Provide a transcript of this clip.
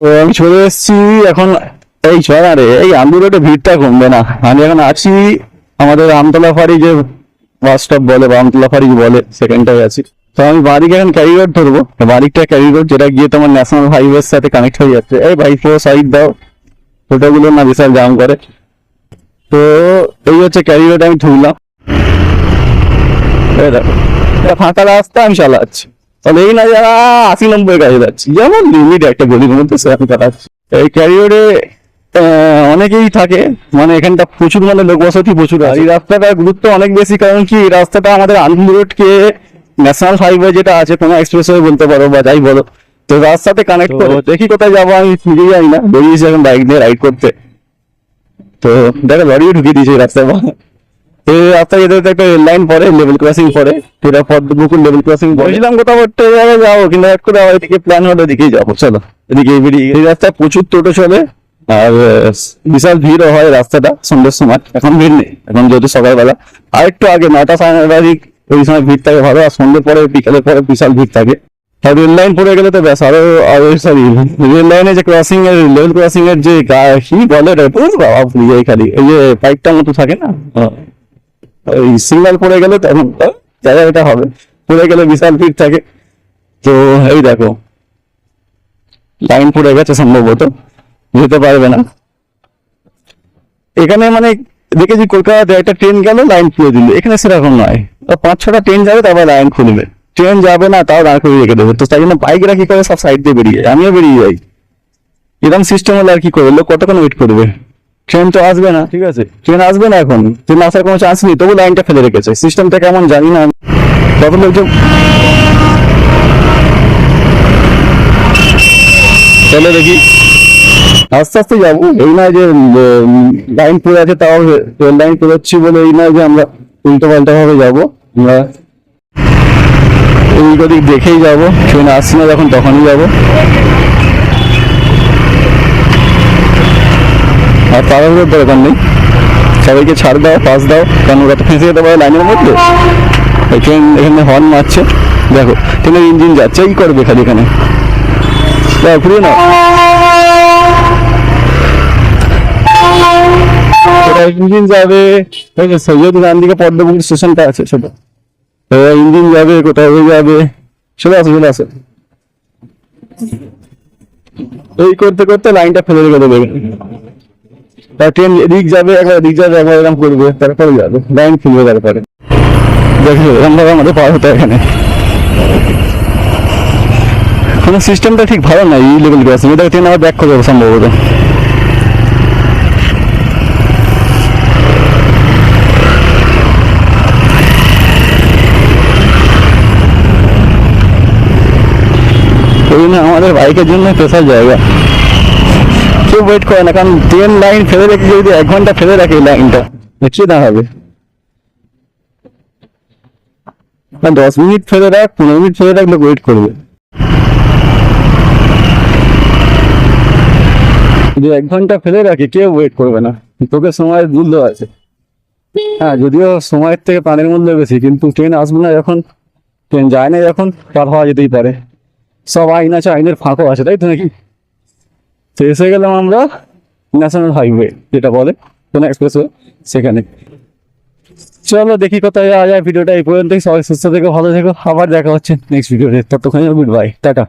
আমি চলে এসেছি এখন, এই রে এই আন্দু রোডে ভিড়টা কমবে না। আমি এখন আছি আমাদের আমতলা ফাড়ি যে বাস স্টপ বলে, বা আমতলা ফাড়ি বলে, সেখানটায় আছি। তো আমি বাড়িকে এখন ক্যারি রোড ধরবো। বাড়িটা ক্যারি রোড যেটা গিয়ে তোমার ন্যাশনাল হাইওয়ের সাথে কানেক্ট হয়ে যাচ্ছে। এই ভাই ফোর সাইড দাও। টোটোগুলো না বিশাল জাম করে। তো এই হচ্ছে ক্যারি রোড আমি ঢুকলাম ফাঁকা রাস্তা, আমি চালাচ্ছি। তাহলে এই না যারা আশি নব্বই কাজে যাচ্ছি। যেমন লিমিট একটা গলির মধ্যে সে আমি এই ক্যারিওরে অনেকেই থাকে মানে এখানটা প্রচুর মানে লোক বসতি প্রচুর আর এই রাস্তাটার গুরুত্ব অনেক বেশি কারণ কি এই রাস্তাটা আমাদের আনন্দ রোডকে ন্যাশনাল হাইওয়ে যেটা আছে কোনো এক্সপ্রেসওয়ে বলতে পারো বা যাই বলো। তো রাস্তাতে কানেক্ট করে দেখি কোথায় যাব আমি ফিরে যাই না। বেরিয়েছি এখন বাইক নিয়ে রাইড করতে। তো দেখো লরিও ঢুকিয়ে দিয়েছে এই রাস্তায়। এই রাস্তায় যেতে একটা রেল লাইন পরে লেভেল ক্রসিং পরে পদ্মপুকুর লেভেল ক্রসিং বলেছিলাম কোথাও একটা জায়গায় যাব কিন্তু এক করে এদিকে প্ল্যান হলো এদিকেই যাব চলো। এদিকে বেরিয়ে এই রাস্তায় প্রচুর টোটো চলে আর বিশাল ভিড়ও হয় রাস্তাটা সন্ধ্যের সময়। এখন ভিড় নেই এখন যেহেতু সকালবেলা। আর একটু আগে নটা সাড়ে নটা দিক ওই সময় ভিড় থাকে ভালো আর সন্ধ্যের পরে বিকালের পরে বিশাল ভিড় থাকে। আর রেল লাইন পড়ে গেলে তো ব্যাস আরও আরও সরি রেল লাইনে যে ক্রসিং এর লেভেল ক্রসিং এর যে কি বলে ওটা পুরো বাবা খালি। এই যে পাইপটার মতো থাকে না। ওই সিগন্যাল পড়ে গেলে তখন তো জায়গাটা হবে। পড়ে গেলে বিশাল ভিড় থাকে। তো, এই দেখো, লাইন পড়ে গেছে সম্ভবত, যেতে পারবে না। এখানে মানে দেখেছি কলকাতাতে একটা ট্রেন গেল, লাইন খুলে দিল। এখানে সেরকম নয়। পাঁচ ছটা ট্রেন যাবে, তারপর লাইন খুলবে। ট্রেন যাবে না, তাও দাঁড় করে রেখে দেবে। তো তাই জন্য বাইকরা কি করে? সব সাইড দিয়ে বেরিয়ে যায়। আমিও বেরিয়ে যাই। এরকম সিস্টেম হলে আর কি করবে? লোক কতক্ষণ ওয়েট করবে? ট্রেন তো আসবে না। ঠিক আছে। ট্রেন আসবে না এখন। ট্রেন আসার কোনো চান্স নেই তবু লাইনটা ফেলে রেখেছে। সিস্টেমটা কেমন জানি না। কত লোকজন চলো দেখি। আস্তে আস্তে যাব। এই নয় যে লাইন পড়ে আছে তাও রেল লাইন পড়েছি বলে এই নয় যে আমরা উল্টো পাল্টা ভাবে যাব। আমরা এই ওদিক দেখেই যাব। ট্রেন আসছে না যখন তখনই যাব। আর তাড়াহুড়োর দরকার নেই। সবাইকে ছাড় দাও পাস দাও। কারণ ওরা তো ফেঁসে যেতে পারে লাইনের মধ্যে ট্রেন এখানে হর্ন মারছে। দেখো ট্রেনের ইঞ্জিন যাচ্ছে, এই করবে খালি এখানে। দাও, ঘুরিয়ে ইঞ্জিন যাবে সৈয়দ গান দিকে স্টেশনটা আছে ছোট ইঞ্জিন যাবে, কোথায় যাবে? চলে আসো চলে আসো। এই করতে করতে লাইনটা ফেলে রেখে দেবে। তার ট্রেন এদিক যাবে, একবার এদিক যাবে, একবার এরকম করবে, তারপরে যাবে লাইন খুলবে তারপরে। দেখো এরকম আমাদের পার হতে এখানে কোনো সিস্টেমটা ঠিক ভালো নাই এই লেভেল ক্রসিং এটা ট্রেন আবার ব্যাক করে দেবে সম্ভবত আমাদের বাইকের জন্য স্পেশাল জায়গা। ওয়েট করে না, কারণ ট্রেন লাইন ফেলে রেখে যদি এক ঘণ্টা ফেলে রাখে লাইনটা দেখছি না হবে। না, দশ মিনিট ফেলে রাখ, পনেরো মিনিট ফেলে রাখলে ওয়েট করবে। যদি এক ঘণ্টা ফেলে রাখি, কেউ ওয়েট করবে না। তোকে সময় মূল্য আছে। হ্যাঁ যদিও সময়ের থেকে প্রাণের মূল্য বেশি, কিন্তু ট্রেন আসবে না যখন। ট্রেন যায় না যখন, পার হওয়া যেতেই পারে। সব আইন আছে, আইনের ফাঁকও আছে, তাই তো নাকি? তো এসে গেলাম আমরা ন্যাশনাল হাইওয়ে যেটা বলে। কোনো এক্সপ্রেসওয়ে সেখানে। চলো দেখি কোথায় যাওয়া যায়, ভিডিওটা এই পর্যন্তই। সবাই সুস্থ থেকে, ভালো থেকো। আবার দেখা হচ্ছে নেক্সট ভিডিওতে ততক্ষণ গুড বাই টাটা।